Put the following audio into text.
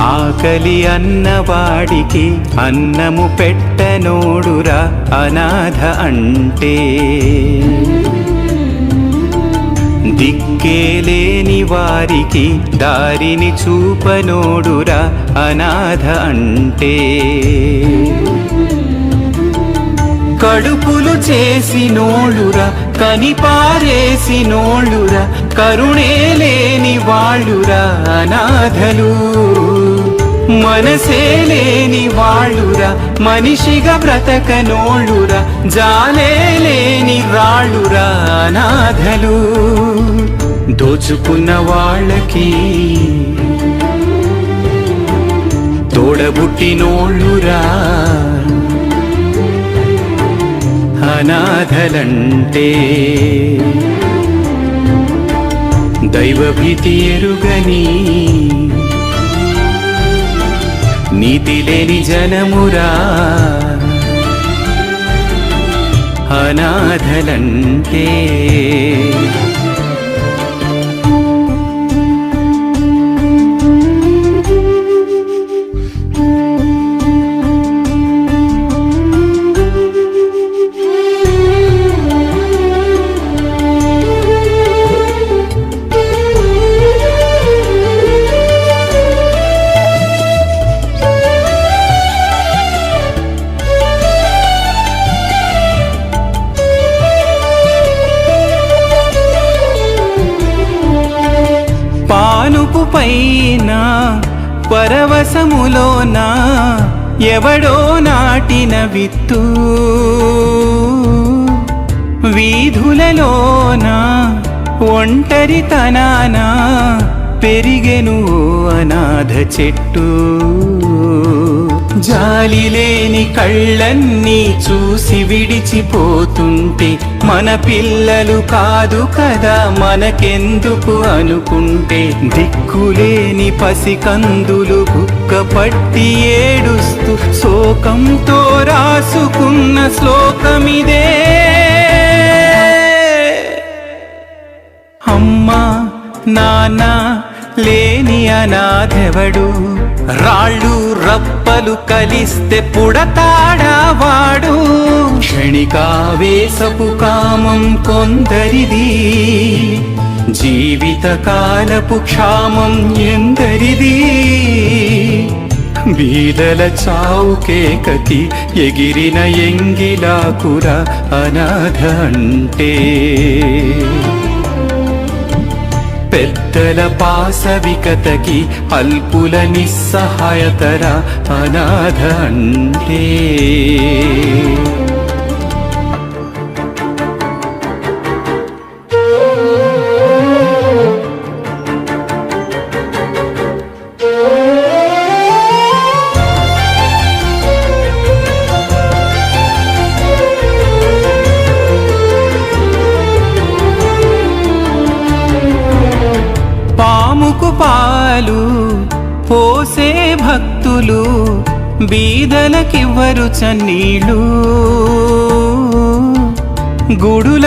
ఆకలి అన్నవాడికి అన్నము పెట్టనోడురా అనాథ అంటే. దిక్కేలేని వారికి దారిని చూపనోడురా అనాథ అంటే. కడుపులు చేసినోళ్ళురా కనిపారేసినోళ్ళురా కరుణే లేని వాళ్ళురా అనాథలు. మనసే లేని వాళ్ళురా మనిషిగా బ్రతకనోళ్ళురా జాలే లేని రాళ్ళురా అనాథలు. దోచుకున్న వాళ్ళకి తోడబుట్టినోళ్ళురా. అనాథలంటే దైవభీతి ఎరుగని నీతి లేని జనమురా. అనాథలంటే పానుపు పైన పరవశములోన ఎవడో నాటిన విత్తు. వీధులలోన ఒంటరితనాన పెరిగెను అనాథ చెట్టు. జాలి లేని కళ్ళన్నీ చూసి విడిచిపోతుంటే మన పిల్లలు కాదు కదా మనకెందుకు అనుకుంటే? దిక్కులేని పసికందులు బుక్క పట్టి ఏడుస్తూ శోకంతో రాసుకున్న శ్లోకమిదే. అమ్మా నానా లేని అనాథెవడు? రాళ్ళు రప్పలు కలిస్తే పుడతాడావాడు? క్షణికావేశపు కామం కొందరిది జీవితకాలపు క్షామం ఎందరిది? బీదల చావుకే కతి ఎగిరిన ఎంగిలాకుర అనాథ అంటే. పెద్దల పాసవికతకి అల్పుల నిస్సహాయతర అనాథ అంటే పాముకు పాలు పోసే భక్తులు బీదలకివ్వరు చన్నీళ్ళు. గుడుల